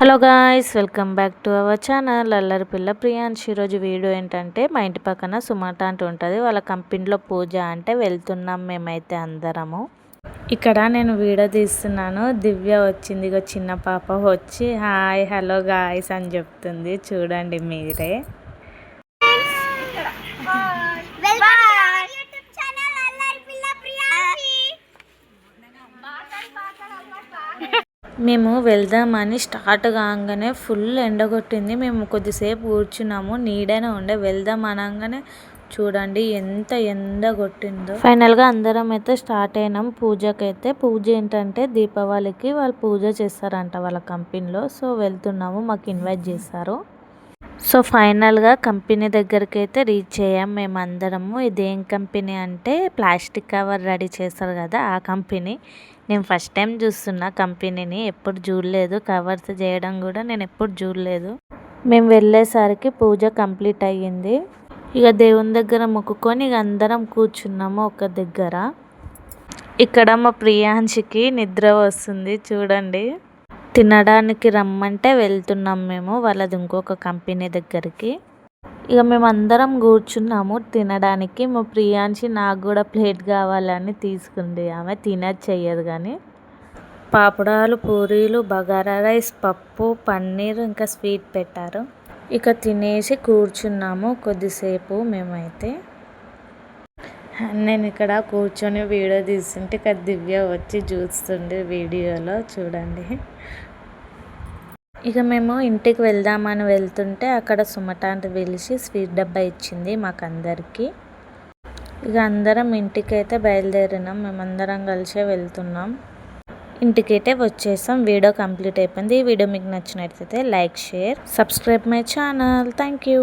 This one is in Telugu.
Hello guys welcome back to our channel. అల్లరి పిల్ల ప్రియాంశ్. ఈరోజు వీడియో ఏంటంటే మా ఇంటి పక్కన సుమాట అంటూ ఉంటుంది. వాళ్ళ కంపెనీలో పూజ అంటే వెళ్తున్నాం మేమైతే అందరము. ఇక్కడ నేను వీడియో తీస్తున్నాను. దివ్య వచ్చింది. ఇక చిన్న పాప వచ్చి హాయ్ హలో గాయ్స్ అని చెప్తుంది. చూడండి మీరే. మేము వెళ్దామని స్టార్ట్ కాగానే ఫుల్ ఎండ కొట్టింది మేము కొద్దిసేపు కూర్చున్నాము. నీడైనా ఉండే. వెళ్దాం అనగానే చూడండి ఎంత ఎండ కొట్టిందో ఫైనల్గా అందరం అయితే స్టార్ట్ అయినాం. పూజకైతే పూజ ఏంటంటే దీపావళికి వాళ్ళు పూజ చేస్తారంట వాళ్ళ కంపెనీలో. సో వెళ్తున్నాము. మాకు ఇన్వైట్ చేస్తారు సో ఫైనల్గా కంపెనీ దగ్గరికి అయితే రీచ్ అయ్యాం మేము అందరము ఇదేం కంపెనీ అంటే ప్లాస్టిక్ కవర్ రెడీ చేస్తారు కదా ఆ కంపెనీ. నేను ఫస్ట్ టైం చూస్తున్నా కంపెనీని. ఎప్పుడు చూడలేదు కవర్స్ చేయడం కూడా నేను ఎప్పుడు చూడలేదు. మేము వెళ్ళేసరికి పూజ కంప్లీట్ అయ్యింది. ఇక దేవుని దగ్గర మొక్కుకొని ఇక అందరం కూర్చున్నాము ఒక దగ్గర. ఇక్కడ మా ప్రియాంశికి నిద్ర వస్తుంది చూడండి. తినడానికి రమ్మంటే వెళ్తున్నాం మేము. వాళ్ళది ఇంకొక కంపెనీ దగ్గరికి. ఇక మేము అందరం కూర్చున్నాము తినడానికి. మా ప్రియాంశి నాకు కూడా ప్లేట్ కావాలని తీసుకుంది. ఆమె తినది చెయ్యదు కానీ పాపడాలు పూరీలు బగారా రైస్ పప్పు పన్నీర్ ఇంకా స్వీట్ పెట్టారు. ఇక తినేసి కూర్చున్నాము కొద్దిసేపు మేమైతే. నేను ఇక్కడ కూర్చొని వీడియో తీస్తుంటే ఇక్కడ దివ్య వచ్చి చూస్తుండే వీడియోలో చూడండి. ఇక మేము ఇంటికి వెళ్దామని వెళ్తుంటే అక్కడ సుమటాంటి పిలిచి స్వీట్ డబ్బా ఇచ్చింది మాకందరికీ. ఇక అందరం ఇంటికైతే బయలుదేరినాం మేమందరం కలిసే వెళ్తున్నాం. ఇంటికైతే వచ్చేసాం వీడియో కంప్లీట్ అయిపోయింది. ఈ వీడియో మీకు నచ్చినట్లయితే like share subscribe my channel. Thank you.